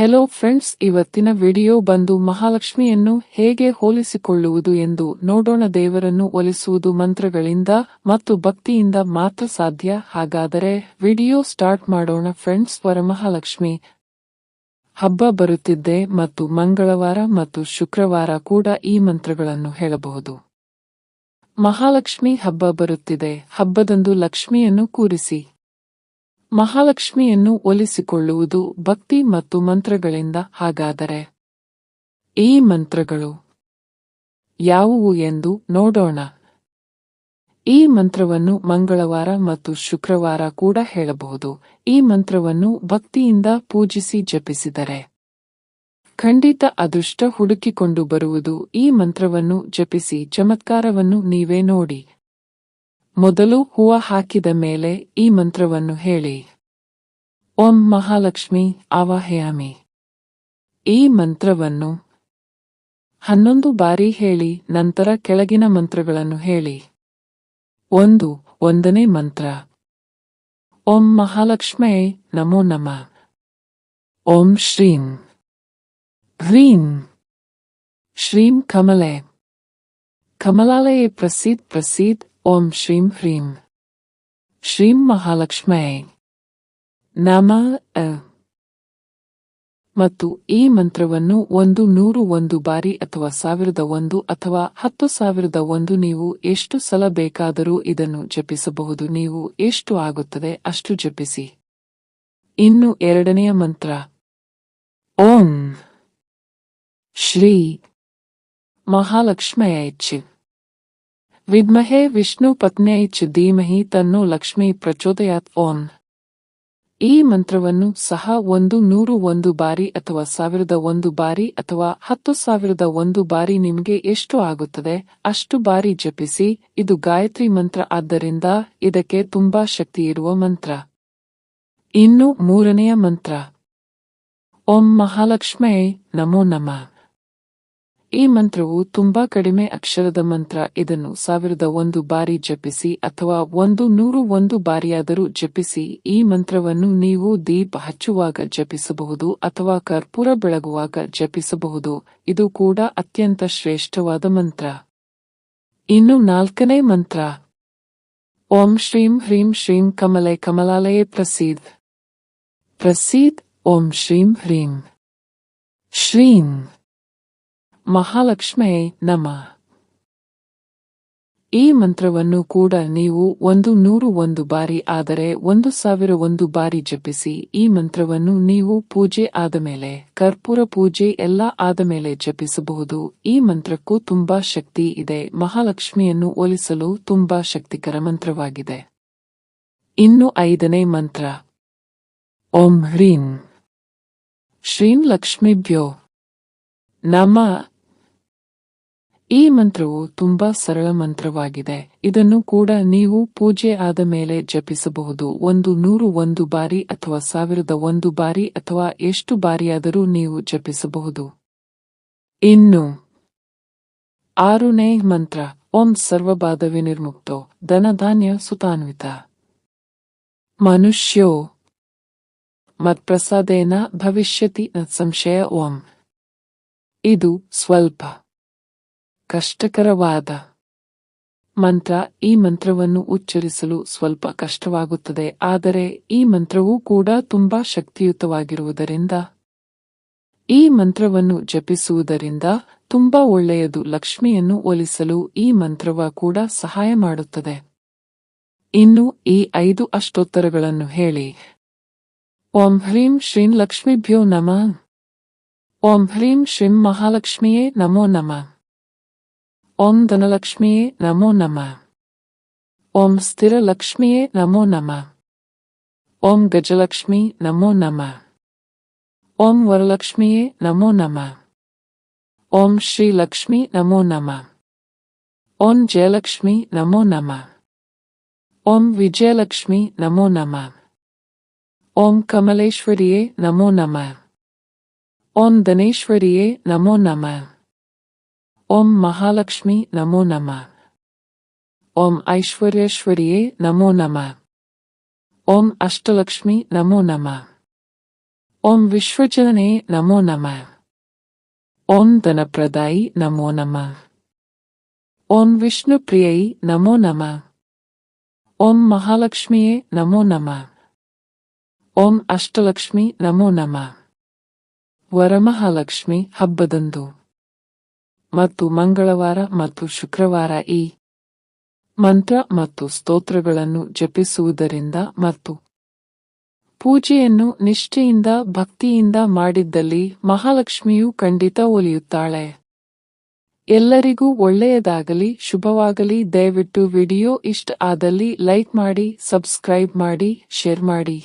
Hello friends ಇವತ್ತಿನ video ಬಂದು ಮಹಾಲಕ್ಷ್ಮಿಯನ್ನು ಹೇಗೆ ಹೋಲಿಸಿಕೊಳ್ಳುವುದು ಎಂದು ನೋಡೋಣ. ದೇವರನ್ನು ಒಲಿಸುವುದು ಮಂತ್ರಗಳಿಂದ ಮತ್ತು ಭಕ್ತಿಯಿಂದ ಮಾತ್ರ ಸಾಧ್ಯ. ಹಾಗಾದರೆ ವಿಡಿಯೋ ಸ್ಟಾರ್ಟ್ ಮಾಡೋಣ ಫ್ರೆಂಡ್ಸ್ ವರಮಹಾಲಕ್ಷ್ಮಿ. ಹಬ್ಬ ಬರುತ್ತಿದ್ದೆ ಮತ್ತು ಮಂಗಳವಾರ ಮತ್ತು ಶುಕ್ರವಾರ ಕೂಡ ಈ ಮಂತ್ರಗಳನ್ನು ಹೇಳಬಹುದು. ಮಹಾಲಕ್ಷ್ಮಿ ಹಬ್ಬ ಬರುತ್ತಿದೆ. ಹಬ್ಬದಂದು ಲಕ್ಷ್ಮಿಯನ್ನು ಕೂರಿಸಿ. ಮಹಾಲಕ್ಷ್ಮಿಯನ್ನು ಒಲಿಸಿಕೊಳ್ಳುವುದು ಭಕ್ತಿ ಮತ್ತು ಮಂತ್ರಗಳಿಂದ ಹಾಗಾದರೆ. ಈ ಮಂತ್ರಗಳು ಯಾವುವು ಎಂದು ನೋಡೋಣ. ಈ ಮಂತ್ರವನ್ನು ಮಂಗಳವಾರ ಮತ್ತು ಶುಕ್ರವಾರ ಕೂಡ ಹೇಳಬಹುದು. ಈ ಮಂತ್ರವನ್ನು ಭಕ್ತಿಯಿಂದ ಪೂಜಿಸಿ ಜಪಿಸಿದರೆ ಖಂಡಿತ ಅದೃಷ್ಟ ಹುಡುಕಿಕೊಂಡು ಬರುವುದು. ಈ ಮಂತ್ರವನ್ನು ಜಪಿಸಿ ಚಮತ್ಕಾರವನ್ನು ನೀವೇ ನೋಡಿ. ಮೊದಲು ಹೂವ ಹಾಕಿದ ಮೇಲೆ ಈ ಮಂತ್ರವನ್ನು ಹೇಳಿ. ಓಂ ಮಹಾಲಕ್ಷ್ಮಿ ಆವಾಹಯಾಮಿ. ಈ ಮಂತ್ರವನ್ನು ಹನ್ನೊಂದು ಬಾರಿ ಹೇಳಿ, ನಂತರ ಕೆಳಗಿನ ಮಂತ್ರಗಳನ್ನು ಹೇಳಿ. ಒಂದು, ಒಂದನೇ ಮಂತ್ರ. ಓಂ ಮಹಾಲಕ್ಷ್ಮೇ ನಮೋ ನಮ. ಓಂ ಶ್ರೀಂ. ಹ್ರೀಂ. ಶ್ರೀಂ ಕಮಲೆ. ಕಮಲಾಲಯೇ ಪ್ರಸೀದ್ ಪ್ರಸೀದ್. ಓಂ ಶ್ರೀಂ ಹ್ರೀಂ ಶ್ರೀಂ ಮಹಾಲಕ್ಷ್ಮೇ ನಮ. ಮತ್ತು ಈ ಮಂತ್ರವನ್ನು ಒಂದು ನೂರು ಒಂದು ಬಾರಿ ಅಥವಾ ಸಾವಿರದ ಒಂದು ಅಥವಾ ಹತ್ತು ಸಾವಿರದ ಒಂದು ನೀವು ಎಷ್ಟು ಸಲ ಬೇಕಾದರೂ ಇದನ್ನು ಜಪಿಸಬಹುದು. ನೀವು ಎಷ್ಟು ಆಗುತ್ತದೆ ಅಷ್ಟು ಜಪಿಸಿ. ಇನ್ನು ಎರಡನೆಯ ಮಂತ್ರ. ಓಂ. ಶ್ರೀ ಮಹಾಲಕ್ಷ್ಮಯಚ್ ವಿದ್ಮಹೇ ವಿಷ್ಣು ಪತ್ನ್ಯೈಚ್ ಧೀಮಹಿ ತನ್ನೋ ಲಕ್ಷ್ಮಿ ಪ್ರಚೋದಯಾತ್ ಓನ್ ಈ ಮಂತ್ರವನ್ನು ಸಹ ಒಂದು ನೂರು ಒಂದು ಬಾರಿ ಅಥವಾ ಸಾವಿರದ ಒಂದು ಬಾರಿ ಅಥವಾ ಹತ್ತು ಸಾವಿರದ ಒಂದು ಬಾರಿ ನಿಮಗೆ ಎಷ್ಟು ಆಗುತ್ತದೆ ಅಷ್ಟು ಬಾರಿ ಜಪಿಸಿ, ಇದು ಗಾಯತ್ರಿ ಮಂತ್ರ ಆದ್ದರಿಂದ ಇದಕ್ಕೆ ತುಂಬಾ ಶಕ್ತಿಯಿರುವ ಮಂತ್ರ. ಇನ್ನು ಮೂರನೆಯ ಮಂತ್ರ. ಓಂ ಮಹಾಲಕ್ಷ್ಮೇ ನಮೋ ನಮಃ. ಈ ಮಂತ್ರವು ತುಂಬಾ ಕಡಿಮೆ ಅಕ್ಷರದ ಮಂತ್ರ. ಇದನ್ನು ಸಾವಿರದ ಒಂದು ಬಾರಿ ಜಪಿಸಿ ಅಥವಾ ಒಂದು ನೂರು ಒಂದು ಬಾರಿಯಾದರೂ ಜಪಿಸಿ. ಈ ಮಂತ್ರವನ್ನು ನೀವು ದೀಪ ಹಚ್ಚುವಾಗ ಜಪಿಸಬಹುದು ಅಥವಾ ಕರ್ಪೂರ ಬೆಳಗುವಾಗ ಜಪಿಸಬಹುದು. ಇದು ಕೂಡ ಅತ್ಯಂತ ಶ್ರೇಷ್ಠವಾದ ಮಂತ್ರ. ಇನ್ನು ನಾಲ್ಕನೇ ಮಂತ್ರ. ಓಂ ಶ್ರೀಂ ಹ್ರೀಂ ಶ್ರೀಂ ಕಮಲೆ ಕಮಲಾಲಯೇ ಪ್ರಸೀದ್. ಪ್ರಸೀದ್ ಓಂ ಶ್ರೀಂ ಹ್ರೀಂ. ಶ್ರೀಂ. ಮಹಾಲಕ್ಷ್ಮೇ ನಮ. ಈ ಮಂತ್ರವನ್ನು ಕೂಡ ನೀವು ಒಂದು ನೂರು ಒಂದು ಬಾರಿ ಆದರೆ ಒಂದು ಸಾವಿರ ಒಂದು ಬಾರಿ ಜಪಿಸಿ ಈ ಮಂತ್ರವನ್ನು ನೀವು ಪೂಜೆ ಆದ ಮೇಲೆ, ಕರ್ಪೂರ ಪೂಜೆ ಎಲ್ಲ ಆದ ಮೇಲೆ ಜಪಿಸಬಹುದು. ಈ ಮಂತ್ರಕ್ಕೂ ತುಂಬಾ ಶಕ್ತಿ ಇದೆ. ಮಹಾಲಕ್ಷ್ಮಿಯನ್ನು ಒಲಿಸಲು ತುಂಬಾ ಶಕ್ತಿಕರ ಮಂತ್ರವಾಗಿದೆ. ಇನ್ನು ಐದನೇ ಮಂತ್ರ. ಓಂ ಹ್ರೀಂ. ಶ್ರೀಂ ಲಕ್ಷ್ಮಿಭ್ಯೋ. ನಮ. ಈ ಮಂತ್ರವು ತುಂಬಾ ಸರಳ ಮಂತ್ರವಾಗಿದೆ. ಇದನ್ನು ಕೂಡ ನೀವು ಪೂಜೆ ಆದ ಮೇಲೆ ಜಪಿಸಬಹುದು. ಒಂದು ನೂರು ಒಂದು ಬಾರಿ ಅಥವಾ ಸಾವಿರದ ಒಂದು ಬಾರಿ ಅಥವಾ ಎಷ್ಟು ಬಾರಿಯಾದರೂ ನೀವು ಜಪಿಸಬಹುದು. ಇನ್ನು ಆರುನೇ ಮಂತ್ರ, ಓಂ ಸರ್ವಬಾಧ ವಿನಿರ್ಮುಕ್ತೋ ಧನಧಾನ್ಯ ಸುತಾನ್ವಿತ. ಮನುಷ್ಯೋ, ಮತ್ಪ್ರಸಾದೇನ ಭವಿಷ್ಯತಿ ಸಂಶಯ ಓಂ. ಇದು ಸ್ವಲ್ಪ ಕಷ್ಟಕರವಾದ ಮಂತ್ರ ಈ ಮಂತ್ರವನ್ನು ಉಚ್ಚರಿಸಲು ಸ್ವಲ್ಪ ಕಷ್ಟವಾಗುತ್ತದೆ, ಆದರೆ ಈ ಮಂತ್ರವೂ ಕೂಡ ತುಂಬಾ ಶಕ್ತಿಯುತವಾಗಿರುವುದರಿಂದ ಈ ಮಂತ್ರವನ್ನು ಜಪಿಸುವುದರಿಂದ ತುಂಬಾ ಒಳ್ಳೆಯದು. ಲಕ್ಷ್ಮಿಯನ್ನು ಒಲಿಸಲು ಈ ಮಂತ್ರವ ಕೂಡ ಸಹಾಯ ಮಾಡುತ್ತದೆ. ಇನ್ನು ಈ ಐದು ಅಷ್ಟೋತ್ತರಗಳನ್ನು ಹೇಳಿ. ಓಂ ಹ್ರೀಂ ಶ್ರೀಂ ಲಕ್ಷ್ಮೀಭ್ಯೋ ನಮ. ಓಂ ಹ್ರೀಂ ಶ್ರೀಂ ಮಹಾಲಕ್ಷ್ಮಿಯೇ ನಮೋ ನಮಃ. ಓಂ ಧನಲಕ್ಷ್ಮಿಯೇ ನಮೋ ನಮಃ ಓಂ ಸ್ಥಿರಲಕ್ಷ್ಮಿಯೇ ನಮೋ ನಮಃ ಓಂ ಗಜಲಕ್ಷ್ಮಿ ನಮೋ ನಮಃ ಓಂ ವರಲಕ್ಷ್ಮಿಯೇ ನಮೋ ನಮಃ ಓಂ ಶ್ರೀಲಕ್ಷ್ಮಿ ನಮೋ ನಮಃ ಓಂ ಜಯಲಕ್ಷ್ಮಿ ನಮೋ ನಮಃ ಓಂ ವಿಜಯಲಕ್ಷ್ಮಿ ನಮೋ ನಮಃ ಓಂ ಕಮಲೇಶ್ವರಿಯೇ ನಮೋ ನಮಃ ಓಂ ಧನೇಶ್ವರಿಯೇ ನಮೋ ನಮಃ ಓಂ ಮಹಾಲಕ್ಷ್ಮಿ ನಮೋ ನಮಃ ಓಂ ಐಶ್ವರ್ಯೇಶ್ವರಿಯೇ ನಮೋ ನಮಃ ಓಂ ಅಷ್ಟಲಕ್ಷ್ಮಿ ನಮೋ ನಮಃ ಓಂ ವಿಶ್ವಜನನೇ ನಮೋ ನಮಃ ಓಂ ಧನಪ್ರದಾಯಿ ನಮೋ ನಮಃ ಓಂ ವಿಷ್ಣುಪ್ರಿಯೈ ನಮೋ ನಮಃ ಓಂ ಮಹಾಲಕ್ಷ್ಮಿಯೇ ನಮೋ ನಮಃ ಓಂ ಅಷ್ಟಲಕ್ಷ್ಮಿ ನಮೋ ನಮಃ ವರಮಹಾಲಕ್ಷ್ಮಿ ಹಬ್ಬದಂದು ಮತ್ತು ಮಂಗಳವಾರ ಮತ್ತು ಶುಕ್ರವಾರ ಈ ಮಂತ್ರ ಮತ್ತು ಸ್ತೋತ್ರಗಳನ್ನು ಜಪಿಸುವುದರಿಂದ ಮತ್ತು ಪೂಜೆಯನ್ನು ನಿಷ್ಠೆಯಿಂದ ಭಕ್ತಿಯಿಂದ ಮಾಡಿದ್ದಲ್ಲಿ ಮಹಾಲಕ್ಷ್ಮಿಯು ಖಂಡಿತ ಒಲಿಯುತ್ತಾಳೆ. ಎಲ್ಲರಿಗೂ ಒಳ್ಳೆಯದಾಗಲಿ, ಶುಭವಾಗಲಿ. ದಯವಿಟ್ಟು ವಿಡಿಯೋ ಇಷ್ಟ ಆದಲ್ಲಿ ಲೈಕ್ ಮಾಡಿ, ಸಬ್ಸ್ಕ್ರೈಬ್ ಮಾಡಿ, ಶೇರ್ ಮಾಡಿ.